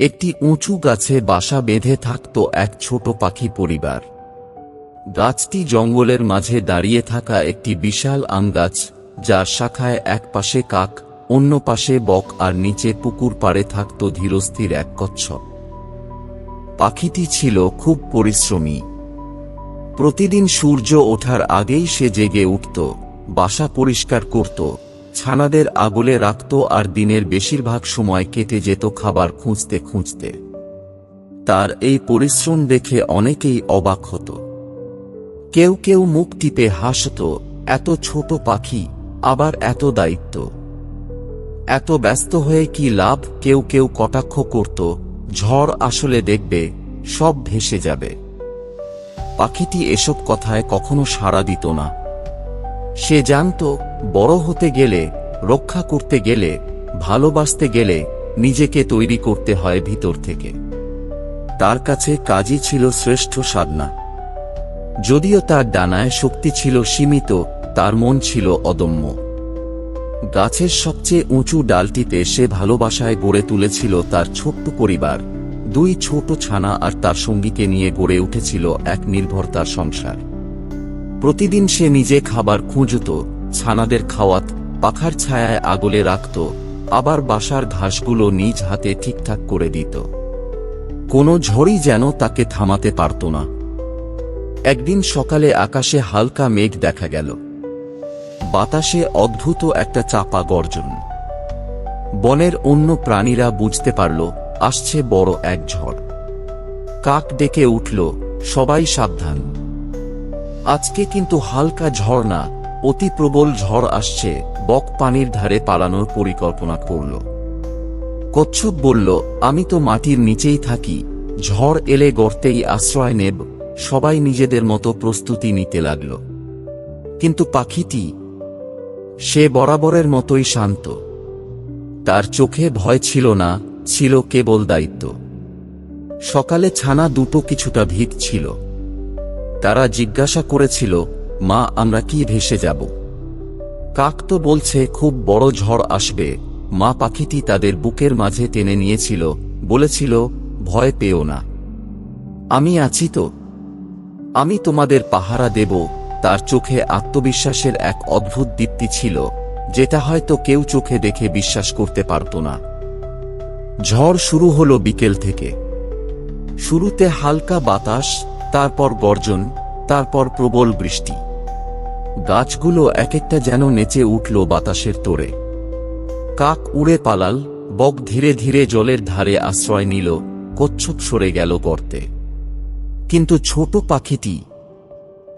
একটি উঁচু গাছে বাসা বেঁধে থাকত এক ছোট পাখি পরিবার। গাছটি জঙ্গলের মাঝে দাঁড়িয়ে থাকা একটি বিশাল আম গাছ, যার শাখায় এক পাশে কাক, অন্য পাশে বক আর নিচে পুকুর পাড়ে থাকত ধীরস্থির এক কচ্ছপ। পাখিটি ছিল খুব পরিশ্রমী। প্রতিদিন সূর্য ওঠার আগেই সে জেগে উঠত, বাসা পরিষ্কার করত। ছানাদের আগলে রাখত আর দিনের বেশিরভাগ সময় কেটে যেত খাবার খুঁজতে খুঁজতে। তার এই পরিশ্রম দেখে অনেকেই অবাক হতো। কেউ কেউ মুখ টিপে হাসত, এত ছোট পাখি, আবার এত দায়িত্ব। এত ব্যস্ত হয়ে কি লাভ? কেউ কেউ কটাক্ষ করত, ঝড় আসলে দেখবে, সব ভেসে যাবে। পাখিটি এসব কথায় কখনো সাড়া দিত না। সে জানত, বড় হতে গেলে, রক্ষা করতে গেলে, ভালোবাসতে গেলে, নিজেকে তৈরি করতে হয় ভিতর থেকে। তার কাছে কাজই ছিল শ্রেষ্ঠ সাধনা। যদিও তার ডানায় শক্তি ছিল সীমিত, তার মন ছিল অদম্য। গাছের সবচেয়ে উঁচু ডালটিতে সে ভালোবাসায় গড়ে তুলেছিল তার ছোট্ট পরিবার, দুই ছোট ছানা আর তার সঙ্গীকে নিয়ে গড়ে উঠেছিল এক নির্ভরতার সংসার। প্রতিদিন সে নিজে খাবার খুঁজত, ছানাদের খাওয়াত, পাখার ছায়ায় আগলে রাখত, আবার বাসার ঘাসগুলো নিজ হাতে ঠিকঠাক করে দিত। কোনো ঝড়ই যেন তাকে থামাতে পারত না। একদিন সকালে আকাশে হালকা মেঘ দেখা গেল। বাতাসে অদ্ভুত একটা চাপা গর্জন। বনের অন্য প্রাণীরা বুঝতে পারল, আসছে বড় এক ঝড়। কাক ডেকে উঠল, সবাই সাবধান। আজকে কিন্তু হালকা ঝড় না, অতি প্রবল ঝড় আসছে, বক পানির ধারে পালানোর পরিকল্পনা করল। কচ্ছপ বলল, আমি তো মাটির নিচেই থাকি, ঝড় এলে গর্তেই আশ্রয় নেব, সবাই নিজেদের মতো প্রস্তুতি নিতে লাগল। কিন্তু পাখিটি, সে বরাবরের মতোই শান্ত। তার চোখে ভয় ছিল না, ছিল কেবল দায়িত্ব। সকালে ছানা দুটো কিছুটা ভিত ছিল। তারা জিজ্ঞাসা করেছিল, মা, আমরা কি ভেসে যাব? কাক তো বলছে, খুব বড় ঝড় আসবে। মা পাখিটি তাদের বুকের মাঝে টেনে নিয়েছিল, বলেছিল, ভয় পেও না। আমি আছি তো। আমি তোমাদের পাহারা দেব। তার চোখে আত্মবিশ্বাসের এক অদ্ভুত দীপ্তি ছিল, যেটা হয়তো কেউ চোখে দেখে বিশ্বাস করতে পারত না। ঝড় শুরু হলো বিকেল থেকে। শুরুতে হালকা বাতাস তারপর গর্জন, তারপর প্রবল বৃষ্টি। গাছগুলো এক একটা যেন নেচে উঠল বাতাসের তোরে। কাক উড়ে পালাল, বক ধীরে ধীরে জলের ধারে আশ্রয় নিল, কচ্ছপ সরে গেল গর্তে। কিন্তু ছোট পাখিটি,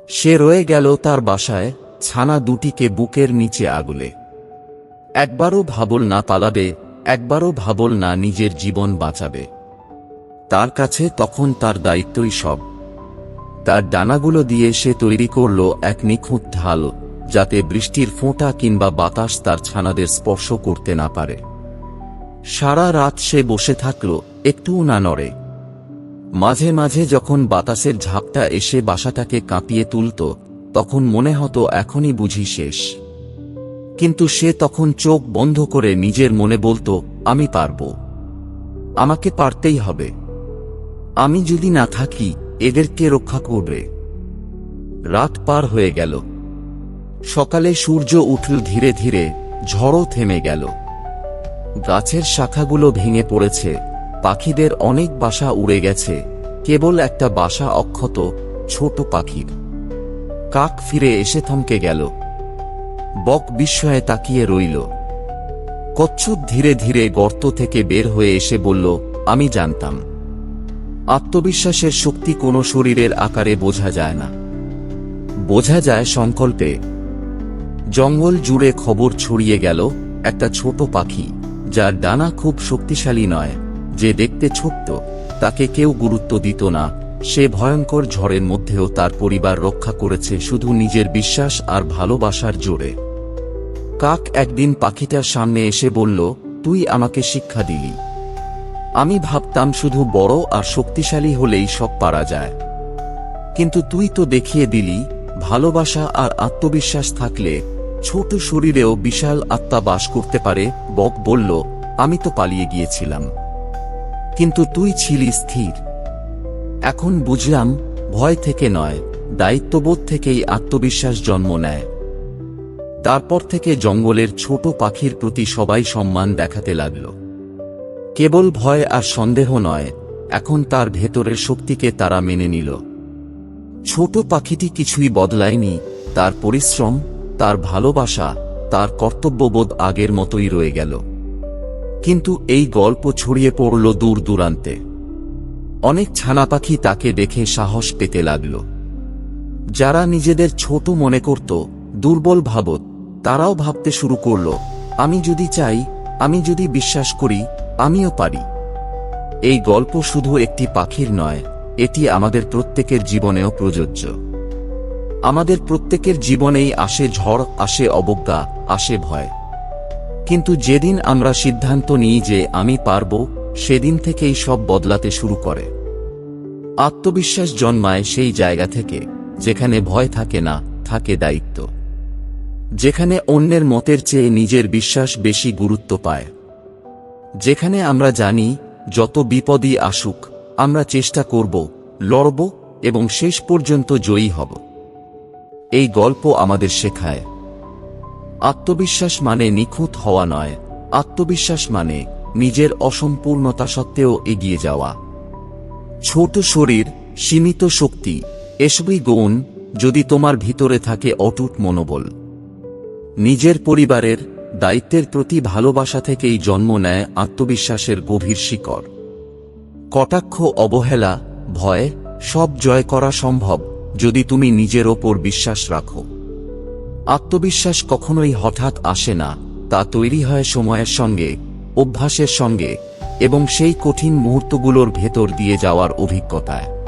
সে রয়ে গেল তার বাসায়, ছানা দুটিকে বুকের নিচে আগলে। একবারও ভাবল না পালাবে, একবারও ভাবল না নিজের জীবন বাঁচাবে। তার কাছে তখন তার দায়িত্বই সব। তার ডানাগুলো দিয়ে সে তৈরি করল এক নিখুঁত ঢাল, যাতে বৃষ্টির ফোঁটা কিংবা বাতাস তার ছানাদের স্পর্শ করতে না পারে। সারা রাত সে বসে থাকল, একটুও না নড়ে। মাঝে মাঝে যখন বাতাসের ঝাপটা এসে বাসাটাকে কাঁপিয়ে তুলত, তখন মনে হতো এখনই বুঝি শেষ। কিন্তু সে তখন চোখ বন্ধ করে নিজের মনে বলতো, আমি পারব। আমাকে পারতেই হবে। আমি যদি না থাকি এদেরকে রক্ষা করবে। রাত পার হয়ে গেল। সকালে সূর্য উঠল ধীরে ধীরে, ঝড়ও থেমে গেল। গাছের শাখাগুলো ভেঙে পড়েছে, পাখিদের অনেক বাসা উড়ে গেছে, কেবল একটা বাসা অক্ষত ছোট পাখির। কাক ফিরে এসে থমকে গেল। বক বিস্ময়ে তাকিয়ে রইল। কচ্ছপ ধীরে ধীরে গর্ত থেকে বের হয়ে এসে বলল, আমি জানতাম। আত্মবিশ্বাসের শক্তি কোনো শরীরের আকারে বোঝা যায় না। বোঝা যায় সংকল্পে। জঙ্গল জুড়ে খবর ছড়িয়ে গেল একটা ছোট পাখি, যার ডানা খুব শক্তিশালী নয়, যে দেখতে ছোট্ট, তাকে কেউ গুরুত্ব দিত না। সে ভয়ঙ্কর ঝড়ের মধ্যেও তার পরিবার রক্ষা করেছে শুধু নিজের বিশ্বাস আর ভালোবাসার জোরে। কাক একদিন পাখিটার সামনে এসে বলল, তুই আমাকে শিক্ষা দিলি। আমি ভাবতাম শুধু বড় আর শক্তিশালী হলেই সব পারা যায়। কিন্তু তুই তো দেখিয়ে দিলি, ভালোবাসা আর আত্মবিশ্বাস থাকলে ছোট শরীরেও বিশাল আত্মা বাস করতে পারে, বক বলল, আমি তো পালিয়ে গিয়েছিলাম। কিন্তু তুই ছিলি স্থির। এখন বুঝলাম, ভয় থেকে নয়, দায়িত্ববোধ থেকেই আত্মবিশ্বাস জন্ম নেয়। তারপর থেকে জঙ্গলের ছোট পাখির প্রতি সবাই সম্মান দেখাতে লাগল। কেবল ভয় আর সন্দেহ নয়, এখন তার ভেতরের শক্তিকে তারা মেনে নিল। ছোট পাখিটি কিছুই বদলায়নি, তার পরিশ্রম, তার ভালোবাসা, তার কর্তব্যবোধ আগের মতোই রয়ে গেল। কিন্তু এই গল্প ছড়িয়ে পড়ল দূর দূরান্তে। অনেক ছানা পাখি তাকে দেখে সাহস পেতে লাগল। যারা নিজেদের ছোট মনে করত, দুর্বল ভাবত, তারাও ভাবতে শুরু করল, আমি যদি চাই, আমি যদি বিশ্বাস করি আমিও পারি। এই গল্প শুধু একটি পাখির নয়, এটি আমাদের প্রত্যেকের জীবনেও প্রযোজ্য। আমাদের প্রত্যেকের জীবনেই আসে ঝড়, আসে অবজ্ঞা, আসে ভয়। কিন্তু যেদিন আমরা সিদ্ধান্ত নিই যে আমি পারব, সেদিন থেকেই সব বদলাতে শুরু করে। আত্মবিশ্বাস জন্মায় সেই জায়গা থেকে, যেখানে ভয় থাকে না, থাকে দায়িত্ব। যেখানে অন্যের মতের চেয়ে নিজের বিশ্বাস বেশি গুরুত্ব পায়। যেখানে আমরা জানি, যত বিপদই আসুক, আমরা চেষ্টা করব, লড়ব এবং শেষ পর্যন্ত জয়ী হব। এই গল্প আমাদের শেখায়। আত্মবিশ্বাস মানে নিখুঁত হওয়া নয়, আত্মবিশ্বাস মানে নিজের অসম্পূর্ণতা সত্ত্বেও এগিয়ে যাওয়া। ছোট শরীর, সীমিত শক্তি, এসবই গুণ যদি তোমার ভিতরে থাকে অটুট মনোবল। নিজের পরিবারের দায়িত্বের প্রতি ভালোবাসা থেকেই জন্ম নেয় আত্মবিশ্বাসের গভীর শিকড়। কটাক্ষ, অবহেলা, ভয়, সব জয় করা সম্ভব যদি তুমি নিজের ওপর বিশ্বাস রাখো। আত্মবিশ্বাস কখনোই হঠাৎ আসে না, তা তৈরি হয় সময়ের সঙ্গে, অভ্যাসের সঙ্গে এবং সেই কঠিন মুহূর্তগুলোর ভেতর দিয়ে যাওয়ার অভিজ্ঞতায়।